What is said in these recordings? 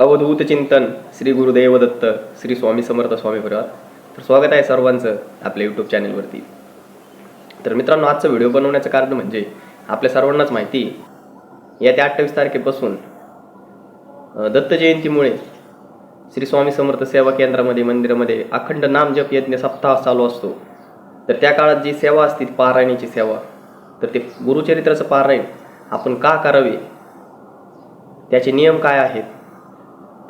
अवधूत चिंतन श्री गुरुदेव दत्त श्री स्वामी समर्थ स्वामी परिवार तर स्वागत आहे सर्वांचं आपल्या यूट्यूब चॅनलवरती तर मित्रांनो आजचा व्हिडिओ बनवण्याचं कारण म्हणजे आपल्या सर्वांनाच माहिती येत्या अठ्ठावीस तारखेपासून दत्त जयंतीमुळे श्री स्वामी समर्थ सेवा केंद्रामध्ये मंदिरामध्ये अखंड नामजप यज्ञ सप्ताह चालू असतो. तर त्या काळात जी सेवा असते पारायणीची पारायणाची सेवा. तर ते गुरुचरित्राचं पारायण आपण का करावे? त्याचे नियम काय आहेत?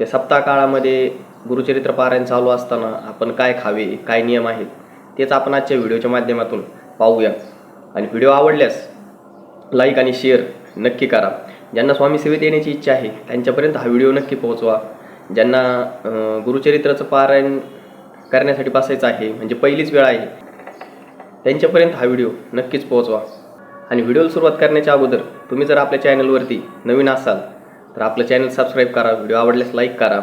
त्या सप्ताह काळामध्ये गुरुचरित्र पारायण चालू असताना आपण काय खावे काय नियम आहेत तेच आपण आजच्या व्हिडिओच्या माध्यमातून पाहूया. आणि व्हिडिओ आवडल्यास लाईक आणि शेअर नक्की करा. ज्यांना स्वामी सेवेत येण्याची इच्छा आहे त्यांच्यापर्यंत हा व्हिडिओ नक्की पोहोचवा. ज्यांना गुरुचरित्राचं पारायण करण्यासाठी बसायचं आहे म्हणजे पहिलीच वेळ आहे त्यांच्यापर्यंत हा व्हिडिओ नक्कीच पोहोचवा. आणि व्हिडिओला सुरुवात करण्याच्या अगोदर तुम्ही जर आपल्या चॅनलवरती नवीन असाल तर आपलं चॅनल सबस्क्राईब करा व्हिडिओ आवडल्यास लाईक करा.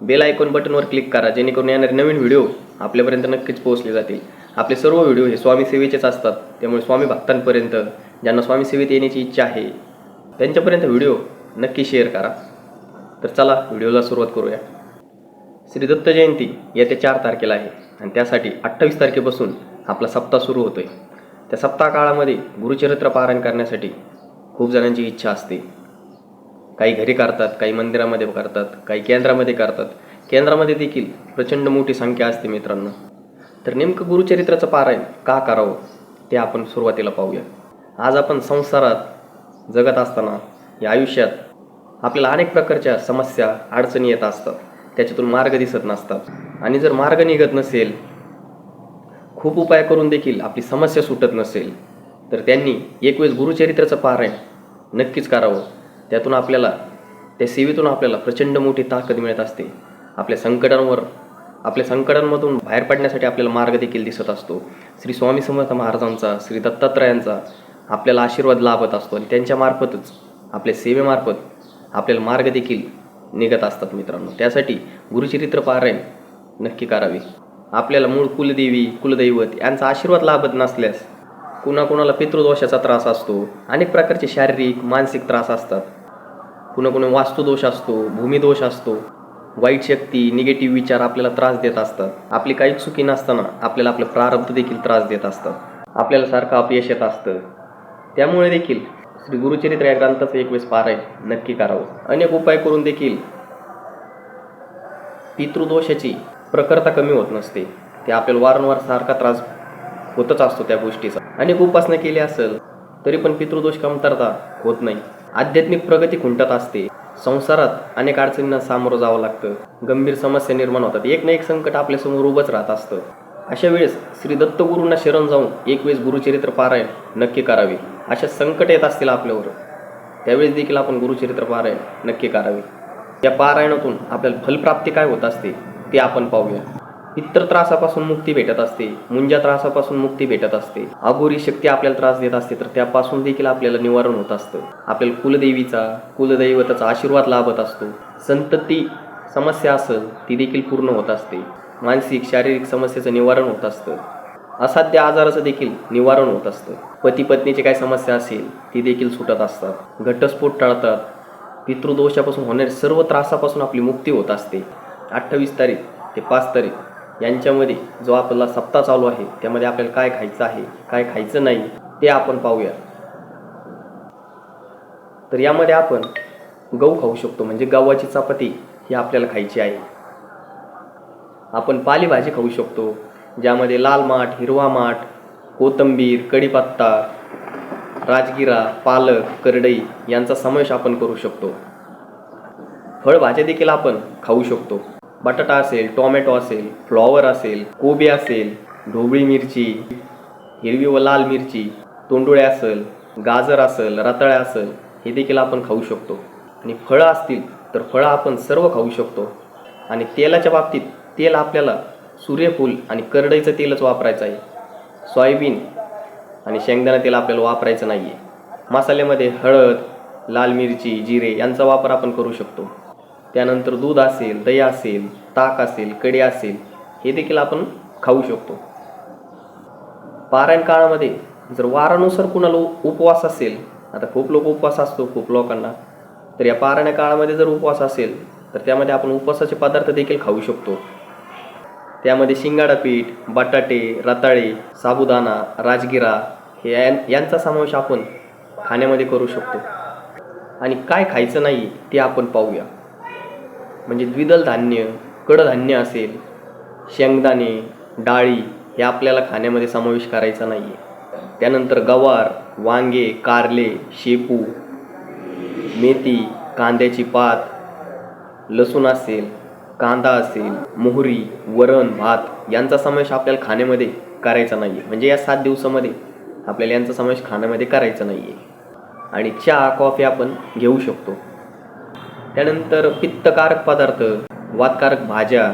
बेल आयकॉन बटनवर क्लिक करा जेणेकरून येणारे नवीन व्हिडिओ आपल्यापर्यंत नक्कीच पोहोचले जातील. आपले सर्व व्हिडिओ हे स्वामी सेवेचेच असतात. त्यामुळे स्वामी भक्तांपर्यंत ज्यांना स्वामी सेवेत येण्याची इच्छा आहे त्यांच्यापर्यंत व्हिडिओ नक्की शेअर करा. तर चला व्हिडिओला सुरुवात करूया. श्री दत्त जयंती येत्या चार तारखेला आहे आणि त्यासाठी अठ्ठावीस तारखेपासून आपला सप्ताह सुरू होतो आहे त्या सप्ताह काळामध्ये गुरुचरित्र पारायण करण्यासाठी खूप जणांची इच्छा असते. काही घरी करतात काही मंदिरामध्ये करतात काही केंद्रामध्ये करतात. केंद्रामध्ये देखील प्रचंड मोठी संख्या असते मित्रांनो. तर नेमकं गुरुचरित्राचं पारायण का करावं ते आपण सुरुवातीला पाहूया. आज आपण संसारात जगत असताना या आयुष्यात आपल्याला अनेक प्रकारच्या समस्या अडचणी येत असतात. त्याच्यातून मार्ग दिसत नसतात. आणि जर मार्ग निघत नसेल खूप उपाय करून देखील आपली समस्या सुटत नसेल तर त्यांनी एक वेळेस गुरुचरित्राचं पारायण नक्कीच करावं. त्यातून आपल्याला त्या सेवेतून आपल्याला प्रचंड मोठी ताकद मिळत असते. आपल्या संकटांवर आपल्या संकटांमधून बाहेर पडण्यासाठी आपल्याला मार्ग देखील दिसत असतो. श्री स्वामी समर्थ महाराजांचा श्री दत्तात्रयांचा आपल्याला आशीर्वाद लाभत असतो आणि त्यांच्यामार्फतच आपल्या सेवेमार्फत आपल्याला मार्ग देखील निघत असतात मित्रांनो. त्यासाठी गुरुचरित्र पारायण नक्की करावे. आपल्याला मूळ कुलदेवी कुलदैवत यांचा आशीर्वाद लाभत नसल्यास कुणाकुणाला पितृदोषाचा त्रास असतो. अनेक प्रकारचे शारीरिक मानसिक त्रास असतात. कुणा कुणा वास्तुदोष असतो भूमिदोष असतो वाईट शक्ती निगेटिव्ह विचार आपल्याला त्रास देत असतात. आपली काही चुकी नसताना आपल्याला आपलं प्रारब्ध देखील त्रास देत असतात आपल्याला सारखं अपयश येत असतं. त्यामुळे देखील श्री गुरुचरित्र या ग्रंथाचं एक वेळेस पारायण नक्की करावं. अनेक उपाय करून देखील पितृदोषाची प्रखरता कमी होत नसते. ते आपल्याला वारंवार सारखा त्रास होतच असतो त्या गोष्टीचा. अनेक उपासना केली असेल तरी पण पितृदोष कमतरता होत नाही. आध्यात्मिक प्रगती खुंटत असते. संसारात अनेक अडचणींना सामोरं जावं लागतं. गंभीर समस्या निर्माण होतात. एक ना एक संकट आपल्यासमोर उभंच राहत असतं. अशा वेळेस श्री दत्तगुरूंना शरण जाऊन एक वेळेस गुरुचरित्र पारायण नक्की करावे. अशा संकट येत असतील आपल्यावर त्यावेळेस देखील आपण गुरुचरित्र पारायण नक्की करावे. या पारायणातून आपल्याला फलप्राप्ती काय होत असते ते आपण पाहूया. इतर त्रासापासून मुक्ती भेटत असते. मुंजा त्रासापासून मुक्ती भेटत असते. अघोरी शक्ती आपल्याला त्रास देत असते तर त्यापासून देखील आपल्याला निवारण होत असतं. आपल्याला कुलदेवीचा कुलदैवताचा आशीर्वाद लाभत असतो. संतती समस्या असेल ती देखील पूर्ण होत असते. मानसिक शारीरिक समस्येचं निवारण होत असतं. असाध्य आजाराचं देखील निवारण होत असतं. पती पत्नीची काय समस्या असेल ती देखील सुटत असतात. घटस्फोट टाळतात. पितृदोषापासून होणाऱ्या सर्व त्रासापासून आपली मुक्ती होत असते. अठ्ठावीस तारीख ते पाच तारीख यांच्यामध्ये जो आपला सप्ताह चालू आहे त्यामध्ये आपल्याला काय खायचं आहे काय खायचं नाही ते आपण पाहूया. तर यामध्ये आपण गहू खाऊ शकतो म्हणजे गव्हाची चपाती ही आपल्याला खायची आहे. आपण पालेभाजी खाऊ शकतो ज्यामध्ये लाल माठ हिरवा माठ कोथिंबीर कढीपत्ता राजगिरा पालक करडई यांचा समावेश आपण करू शकतो. फळभाज्या देखील आपण खाऊ शकतो. बटाटा असेल टोमॅटो असेल फ्लॉवर असेल कोबी असेल ढोबळी मिरची हिरवी व लाल मिरची तोंडुळे असेल गाजर असेल रताळ्या असेल हे देखील आपण खाऊ शकतो. आणि फळं असतील तर फळं आपण सर्व खाऊ शकतो. आणि तेलाच्या बाबतीत तेल आपल्याला सूर्यफूल आणि करडईचं तेलच वापरायचं आहे. सोयाबीन आणि शेंगदाणा तेल आपल्याला वापरायचं नाही आहे मसाल्यामध्ये हळद लाल मिरची जिरे यांचा वापर आपण करू शकतो. त्यानंतर दूध असेल दही असेल ताक असेल कडी असेल हे देखील आपण खाऊ शकतो. पारायण काळामध्ये जर वारानुसार कुणाला उपवास असेल आता खूप लोक उपवास असतो खूप लोकांना तर या पारायण काळामध्ये जर उपवास असेल तर त्यामध्ये आपण उपवासाचे पदार्थ देखील खाऊ शकतो. त्यामध्ये शिंगाडा पीठ बटाटे रताळे साबुदाणा राजगिरा हे यांचा समावेश आपण खाण्यामध्ये करू शकतो. आणि काय खायचं नाही ते आपण पाहूया. म्हणजे द्विदल धान्य कडधान्य असेल शेंगदाणे डाळी हे आपल्याला खाण्यामध्ये समावेश करायचा नाही आहे त्यानंतर गवार वांगे कारले शेपू मेथी कांद्याची पात लसूण असेल कांदा असेल मोहरी वरण भात यांचा समावेश आपल्याला खाण्यामध्ये करायचा नाही आहे म्हणजे या सात दिवसामध्ये आपल्याला यांचा समावेश खाण्यामध्ये करायचा नाही आहे आणि चहा कॉफी आपण घेऊ शकतो. त्यानंतर पित्तकारक पदार्थ वातकारक भाज्या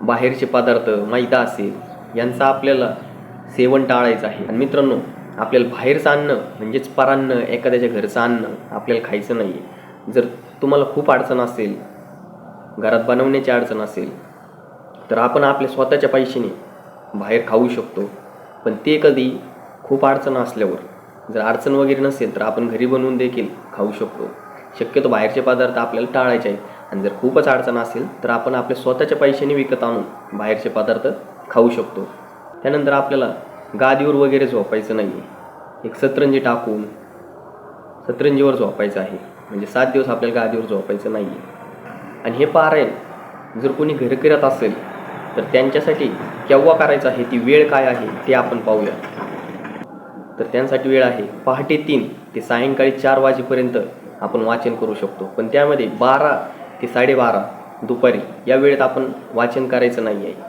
बाहेरचे पदार्थ मैदा असेल यांचा आपल्याला सेवन टाळायचं आहे. आणि मित्रांनो आपल्याला बाहेरचं अन्न म्हणजेच परान्न एखाद्याच्या घरचं अन्न आपल्याला खायचं नाही आहे जर तुम्हाला खूप अडचण असेल घरात बनवण्याची अडचण असेल तर आपण आपल्या स्वतःच्या पैशाने बाहेर खाऊ शकतो. पण ते कधी खूप अडचण असल्यावर जर अडचण वगैरे नसेल तर आपण घरी बनवून देखील खाऊ शकतो. शक्यतो बाहेरचे पदार्थ आपल्याला टाळायचे आहेत. आणि जर खूपच अडचण असेल तर आपण आपल्या स्वतःच्या पैशाने विकत आणून बाहेरचे पदार्थ खाऊ शकतो. त्यानंतर आपल्याला गादीवर वगैरे झोपायचं नाही आहे एक सतरंजी टाकून सतरंजीवर झोपायचं आहे. म्हणजे सात दिवस आपल्याला गादीवर झोपायचं नाही आहे आणि हे पारायण जर कोणी घर करत असेल तर त्यांच्यासाठी केव्हा करायचं आहे ती वेळ काय आहे ते आपण पाहूया. तर त्यांसाठी वेळ आहे पहाटे तीन ते सायंकाळी चार वाजेपर्यंत आपण वाचन करू शकतो. पण त्यामध्ये बारा ते साडेबारा दुपारी या वेळेत आपण वाचन करायचं नाही आहे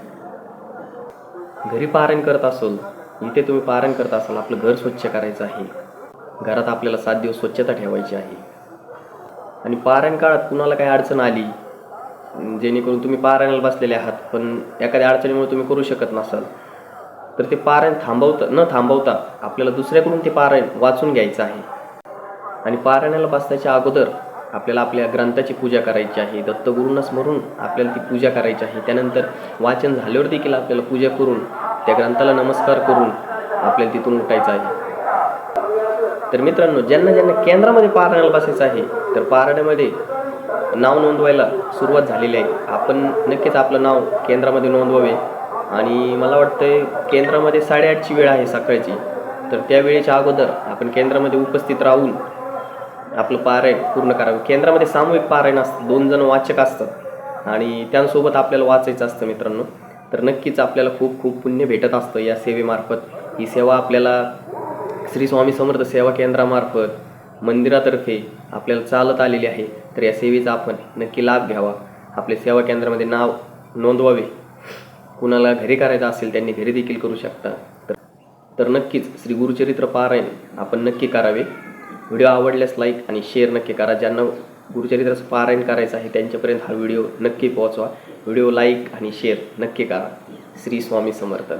घरी पारायण करत असाल इथे तुम्ही पारायण करत असाल आपलं घर स्वच्छ करायचं आहे. घरात आपल्याला सात दिवस स्वच्छता ठेवायची आहे. आणि पारायण काळात कुणाला काही अडचण आली जेणेकरून तुम्ही पारायणाला बसलेले आहात पण एखाद्या अडचणीमुळे तुम्ही करू शकत नसाल तर ते पारायण थांबवता न थांबवता आपल्याला दुसऱ्याकडून ते पारायण वाचून घ्यायचं आहे. आणि पारायणाला बसण्याच्या अगोदर आपल्याला आपल्या ग्रंथाची पूजा करायची आहे दत्तगुरूंना स्मरून आपल्याला ती पूजा करायची आहे. त्यानंतर वाचन झाल्यावर देखील आपल्याला पूजा करून त्या ग्रंथाला नमस्कार करून आपल्याला तिथून उठायचं आहे. तर मित्रांनो ज्यांना ज्यांना केंद्रामध्ये पारायणाला बसायचं आहे तर पारायणामध्ये नाव नोंदवायला सुरुवात झालेली आहे. आपण नक्कीच आपलं नाव केंद्रामध्ये नोंदवावे. आणि मला वाटतं केंद्रामध्ये साडेआठची वेळ आहे सकाळची. तर त्या वेळेच्या अगोदर आपण केंद्रामध्ये उपस्थित राहून आपलं पारायण पूर्ण करावं. केंद्रामध्ये सामूहिक पारायण असतं. दोन जण वाचक असतात. आणि त्यांसोबत आपल्याला वाचायचं असतं मित्रांनो. तर नक्कीच आपल्याला खूप खूप पुण्य भेटत असतं या सेवेमार्फत. ही सेवा आपल्याला श्री स्वामी समर्थ सेवा केंद्रामार्फत मंदिरातर्फे आपल्याला चालत आलेली आहे. तर या सेवेचा आपण नक्की लाभ घ्यावा. आपल्या सेवा केंद्रामध्ये नाव नोंदवावे. कुणाला घरी करायचं असेल त्यांनी घरी देखील करू शकता. तर तर नक्कीच श्री गुरुचरित्र पारायण आपण नक्की करावे. व्हिडिओ आवडल्यास लाईक आणि शेअर नक्की करा. ज्यांना गुरुचरित्राचं पारायण करायचं आहे त्यांच्यापर्यंत हा व्हिडिओ नक्की पोहोचवा. व्हिडिओ लाईक आणि शेअर नक्की करा. श्री स्वामी समर्थ.